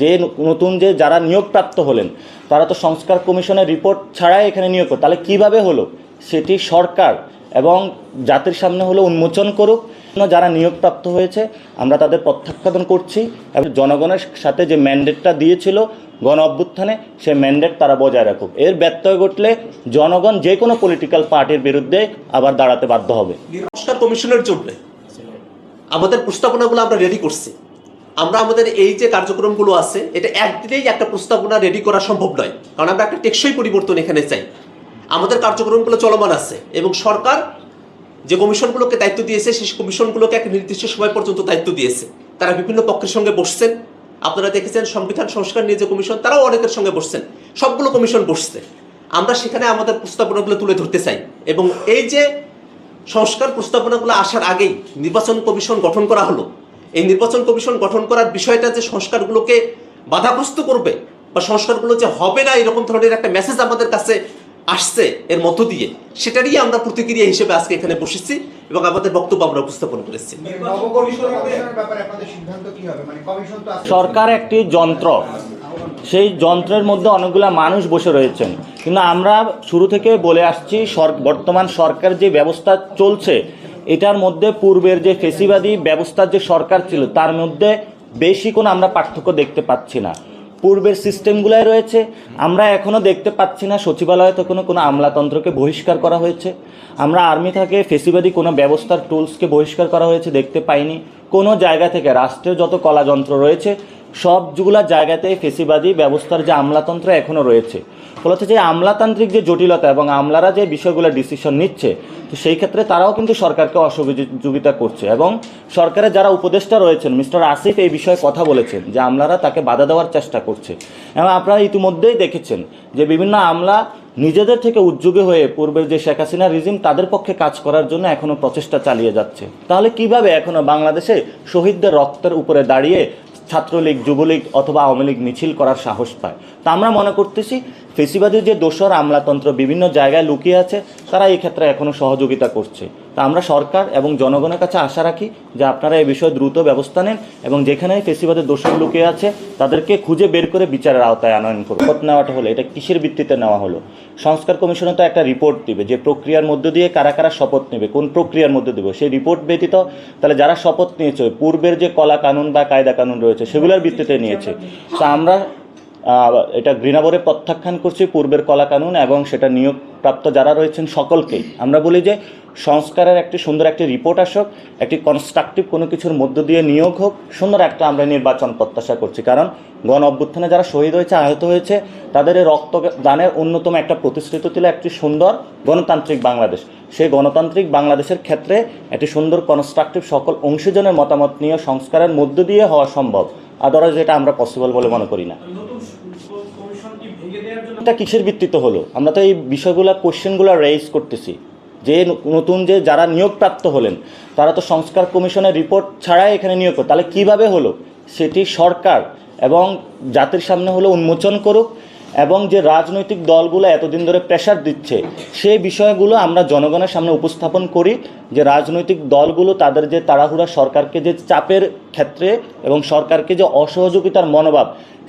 যে নতুন যে যারা নিয়োগপ্রাপ্ত হলেন, তারা তো সংস্কার কমিশনের রিপোর্ট ছাড়াই এখানে নিয়োগ তাহলে কীভাবে হলো? সেটি সরকার এবং জাতির সামনে হলো উন্মোচন করুক। যারা নিয়োগপ্রাপ্ত হয়েছে, আমরা তাদের প্রত্যাখ্যান করছি এবং জনগণের সাথে যে ম্যান্ডেটটা দিয়েছিল গণ অভ্যুত্থানে সেই ম্যান্ডেট তারা বজায় রাখুক। এর ব্যত্যয় ঘটলে জনগণ যে কোনো পলিটিক্যাল পার্টির বিরুদ্ধে আবার দাঁড়াতে বাধ্য হবে। সংস্কার কমিশনের জন্য আমাদের প্রস্তাবনাগুলো আমরা রেডি করছি। আমরা আমাদের এই যে কার্যক্রমগুলো আছে, এটা একদিনেই একটা প্রস্তাবনা রেডি করা সম্ভব নয়। কারণ আমরা একটা টেকসই পরিবর্তন এখানে চাই। আমাদের কার্যক্রমগুলো চলমান আছে এবং সরকার যে কমিশনগুলোকে দায়িত্ব দিয়েছে, সেই কমিশনগুলোকে একটা নির্দিষ্ট সময় পর্যন্ত দায়িত্ব দিয়েছে। তারা বিভিন্ন পক্ষের সঙ্গে বসছেন। আপনারা দেখেছেন সংবিধান সংস্কার নিয়ে যে কমিশন, তারাও অনেকের সঙ্গে বসছেন। সবগুলো কমিশন বসছে। আমরা সেখানে আমাদের প্রস্তাবনাগুলো তুলে ধরতে চাই এবং এই যে সংস্কার প্রস্তাবনাগুলো আসার আগেই নির্বাচন কমিশন গঠন করা হলো এই নির্বাচন কমিশন গঠন করার বিষয়টা যে সংস্কারগুলোকে বাধাগ্রস্ত করবে বা সংস্কারগুলো যে হবে না এরকম ধরনের একটা মেসেজ আমাদের কাছে আসছে এর মধ্য দিয়ে, সেটারই আমরা প্রতিক্রিয়া হিসেবে আজকে এখানে বসেছি এবং আমাদের বক্তব্য আমরা উপস্থাপন করেছি। সরকার একটি যন্ত্র। সেই যন্ত্রের মধ্যে অনেকগুলো মানুষ বসে রয়েছেন। কিন্তু আমরা শুরু থেকে বলে আসছি বর্তমান সরকার যে ব্যবস্থা চলছে এটার মধ্যে পূর্বের যে ফেসিবাদী ব্যবস্থার যে সরকার ছিল, তার মধ্যে বেশি কোনো আমরা পার্থক্য দেখতে পাচ্ছি না। পূর্বের সিস্টেমগুলাই রয়েছে, আমরা এখনও দেখতে পাচ্ছি না, সচিবালয় থেকে কোনো কোনো আমলাতন্ত্রকে বহিষ্কার করা হয়েছে। আমরা আর্মি থেকে ফেসিবাদী কোনো ব্যবস্থার টুলসকে বহিষ্কার করা হয়েছে দেখতে পাইনি। কোনো জায়গা থেকে রাষ্ট্রের যত কলাযন্ত্র রয়েছে সবগুলা জায়গাতে ফেসিবাদী ব্যবস্থার যে আমলাতন্ত্র এখনও রয়েছে। ফলত যে আমলাতান্ত্রিক যে জটিলতা এবং আমলারা যে বিষয়গুলো ডিসিশন নিচ্ছে, তো সেই ক্ষেত্রে তারাও কিন্তু সরকারকে অসহযোগিতা করছে এবং সরকারের যারা উপদেষ্টা রয়েছেন, মিস্টার আসিফ এই বিষয়ে কথা বলেছেন যে আমলারা তাকে বাধা দেওয়ার চেষ্টা করছে। এবং আপনারা ইতিমধ্যেই দেখেছেন যে বিভিন্ন আমলা নিজেদের থেকে উদ্যোগী হয়ে পূর্বের যে শেখ হাসিনা রিজিম তাদের পক্ষে কাজ করার জন্য এখনও প্রচেষ্টা চালিয়ে যাচ্ছে। তাহলে কীভাবে এখনও বাংলাদেশে শহীদদের রক্তের উপরে দাঁড়িয়ে ছাত্রলীগ যুবলীগ অথবা আওয়ামী লীগ মিছিল করার সাহস পায়। তা আমরা মনে করতেছি ফেসিবাদী যে দোসর আমলাতন্ত্র বিভিন্ন জায়গায় লুকিয়ে আছে, তারা এই ক্ষেত্রে এখনও সহযোগিতা করছে। তা আমরা সরকার এবং জনগণের কাছে আশা রাখি যে আপনারা এই বিষয়ে দ্রুত ব্যবস্থা নেন এবং যেখানে ফেসিবাদের দোষর লুকিয়ে আছে, তাদেরকে খুঁজে বের করে বিচারের আওতায় আনয়ন করুন। শপথ নেওয়াটা হলো, এটা কিসের ভিত্তিতে নেওয়া হলো? সংস্কার কমিশনে তো একটা রিপোর্ট দিবে যে প্রক্রিয়ার মধ্য দিয়ে কারা কারা শপথ নেবে, কোন প্রক্রিয়ার মধ্যে দেবে। সেই রিপোর্ট ব্যতীত তাহলে যারা শপথ নিয়েছে পূর্বের যে কলা কানুন বা কায়দা কানুন রয়েছে, সেগুলোর ভিত্তিতে নিয়েছে। তা আমরা এটা ঘৃণাবরে প্রত্যাখ্যান করছি পূর্বের কলা কানুন এবং সেটা নিয়োগপ্রাপ্ত যারা রয়েছেন সকলকেই আমরা বলি যে সংস্কারের একটি সুন্দর একটি রিপোর্ট আসুক, একটি কনস্ট্রাকটিভ কোনো কিছুর মধ্য দিয়ে নিয়োগ হোক, সুন্দর একটা আমরা নির্বাচন প্রত্যাশা করছি। কারণ গণ অভ্যুত্থানে যারা শহীদ হয়েছে, আহত হয়েছে, তাদের রক্ত দানের অন্যতম একটা প্রতিষ্ঠিত ছিল একটি সুন্দর গণতান্ত্রিক বাংলাদেশ। সেই গণতান্ত্রিক বাংলাদেশের ক্ষেত্রে একটি সুন্দর কনস্ট্রাকটিভ সকল অংশীজনের মতামত নিয়ে সংস্কারের মধ্য দিয়ে হওয়া সম্ভব। আদারওয়াইজ এটা আমরা পসিবল বলে মনে করি না। এটা কিসের ভিত্তিতে হলো? আমরা তো এই বিষয়গুলো, কোশ্চেনগুলো রেইজ করতেছি। যে নতুন যে যারা নিয়োগপ্রাপ্ত হলেন, তারা তো সংস্কার কমিশনের রিপোর্ট ছাড়াই এখানে নিয়োগ করে, তাহলে কীভাবে হলো? সেটি সরকার এবং জাতির সামনে হলো উন্মোচন করুক এবং যে রাজনৈতিক দলগুলো এতদিন ধরে প্রেশার দিচ্ছে, সেই বিষয়গুলো আমরা জনগণের সামনে উপস্থাপন করি যে রাজনৈতিক দলগুলো তাদের যে তাড়াহুড়া, সরকারকে যে চাপের ক্ষেত্রে এবং সরকারকে যে অসহযোগিতার মনোভাব,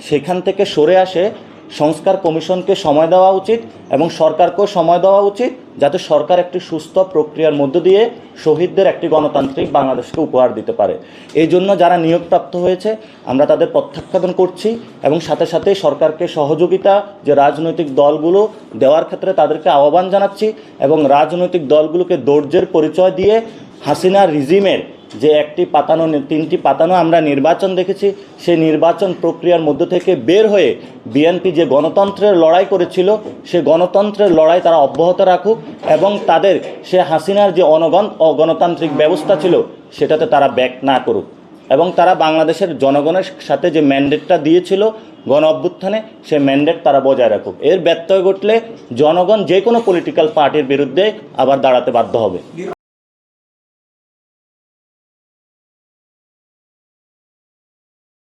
সেখান থেকে সরে আসে সংস্কার কমিশনকে সময় দেওয়া উচিত এবং সরকারকেও সময় দেওয়া উচিত যাতে সরকার একটি সুস্থ প্রক্রিয়ার মধ্য দিয়ে শহীদদের একটি গণতান্ত্রিক বাংলাদেশকে উপহার দিতে পারে। এই জন্য যারা নিয়োগপ্রাপ্ত হয়েছে, আমরা তাদের প্রত্যাখ্যান করছি এবং সাথে সাথে সরকারকে সহযোগিতা, যে রাজনৈতিক দলগুলো দেওয়ার ক্ষেত্রে তাদেরকে আহ্বান জানাচ্ছি এবং রাজনৈতিক দলগুলোকে ধৈর্যের পরিচয় দিয়ে হাসিনা রিজিমের যে একটি পাতানো তিনটি পাতানো আমরা নির্বাচন দেখেছি, সেই নির্বাচন প্রক্রিয়ার মধ্য থেকে বের হয়ে বিএনপি যে গণতন্ত্রের লড়াই করেছিল, সে গণতন্ত্রের লড়াই তারা অব্যাহত রাখুক এবং তাদের সে হাসিনার যে অনগণ অগণতান্ত্রিক ব্যবস্থা ছিল, সেটাতে তারা ব্যাক না করুক। এবং তারা বাংলাদেশের জনগণের সাথে যে ম্যান্ডেটটা দিয়েছিল গণ অভ্যুত্থানে, সে ম্যান্ডেট তারা বজায় রাখুক। এর ব্যত্যয় ঘটলে জনগণ যে কোনো পলিটিক্যাল পার্টির বিরুদ্ধে আবার দাঁড়াতে বাধ্য হবে।